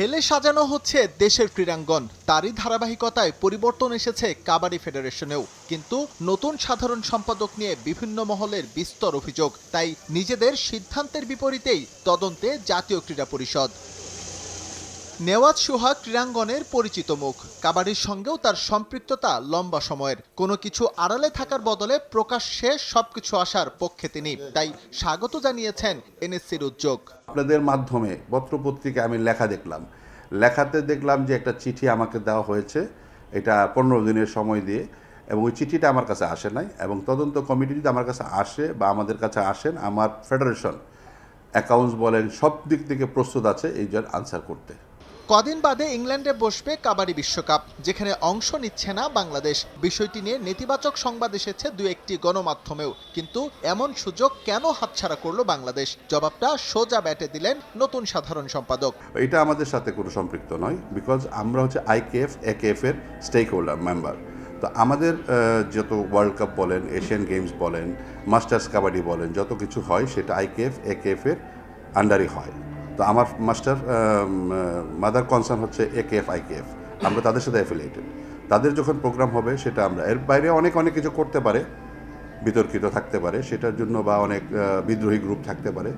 ঢেলে সাজানো হচ্ছে দেশের ক্রীড়াঙ্গন। তারই ধারাবাহিকতায় পরিবর্তন এসেছে কাবাডি ফেডারেশনেও। কিন্তু নতুন সাধারণ সম্পাদক নিয়ে বিভিন্ন মহলের বিস্তর অভিযোগ। তাই নিজেদের সিদ্ধান্তের বিপরীতেই তদন্তে জাতীয় ক্রীড়া পরিষদ। নেওয়াজ সোহাগ ক্রীড়াঙ্গনের পরিচিত মুখ। কাবাডির সঙ্গেও তার সম্পৃক্ততা লম্বা সময়ের। কোনো কিছু আড়ালে থাকার বদলে প্রকাশ্যে সবকিছু আসার পক্ষে তিনি। তাই স্বাগত জানিয়েছেন এনএসসির উদ্যোগ। আপনাদের মাধ্যমে পত্রপত্রিকায় আমি লেখা দেখলাম। লেখাতে দেখলাম যে একটা চিঠি আমাকে দেওয়া হয়েছে, এটা পনেরো দিনের সময় দিয়ে, এবং ওই চিঠিটা আমার কাছে আসে নাই, এবং তদন্ত কমিটি যদি আমার কাছে আসে বা আমাদের কাছে আসেন, আমার ফেডারেশন অ্যাকাউন্টস বলেন, সব দিক থেকে প্রস্তুত আছে এই জন্য আনসার করতে। কদিন বাদে ইংল্যান্ডে বসবে কাবাডি বিশ্বকাপ, যেখানে অংশ নিচ্ছে না বাংলাদেশ। বিষয়টি নিয়ে নেতিবাচক সংবাদ এসেছে দু একটি গণমাধ্যমেও। কিন্তু এমন সুযোগ কেন হাতছাড়া করল বাংলাদেশ? জবাবটা সোজা ব্যাটে দিলেন নতুন সাধারণ সম্পাদক। এটা আমাদের সাথে কোনো সম্পৃক্ত নয় বিকজ আমরা হচ্ছে আইকেএফ একেএফ এর স্টেক হোল্ডার মেম্বার তো আমাদের যত ওয়ার্ল্ড কাপ বলেন এশিয়ান গেমস বলেন মাস্টার্স কাবাডি বলেন, যত কিছু হয়, সেটা আইকেএফ একেএফ এর আন্ডারই হয়। তো আমার মাস্টার মাদার কনসার্ন হচ্ছে A K F I K F আমরা তাদের সাথে অ্যাফিলিয়েটেড তাদের যখন প্রোগ্রাম হবে, সেটা আমরা এর বাইরে অনেক অনেক কিছু করতে পারে, বিতর্কিত থাকতে পারে, সেটার জন্য বা অনেক বিদ্রোহী গ্রুপ থাকতে পারে।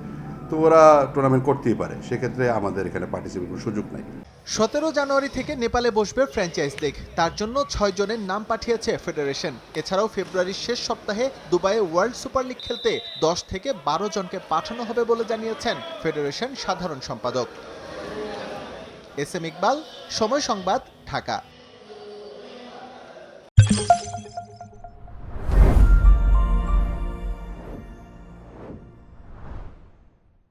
তো ওরা টুর্নামেন্ট করতেই পারে। সেক্ষেত্রে আমাদের এখানে পার্টিসিপেট করার সুযোগ নাই। সতেরো জানুয়ারি থেকে নেপালে বসবে ফ্র্যাঞ্চাইজ লিগ। তার জন্য ছয় জনের নাম পাঠিয়েছে ফেডারেশন। এছাড়াও ফেব্রুয়ারির শেষ সপ্তাহে দুবাইয়ে ওয়ার্ল্ড সুপার লিগ খেলতে দশ থেকে বারো জনকে পাঠানো হবে বলে জানিয়েছেন ফেডারেশন সাধারণ সম্পাদক। এস এম ইকবাল, সময় সংবাদ, ঢাকা।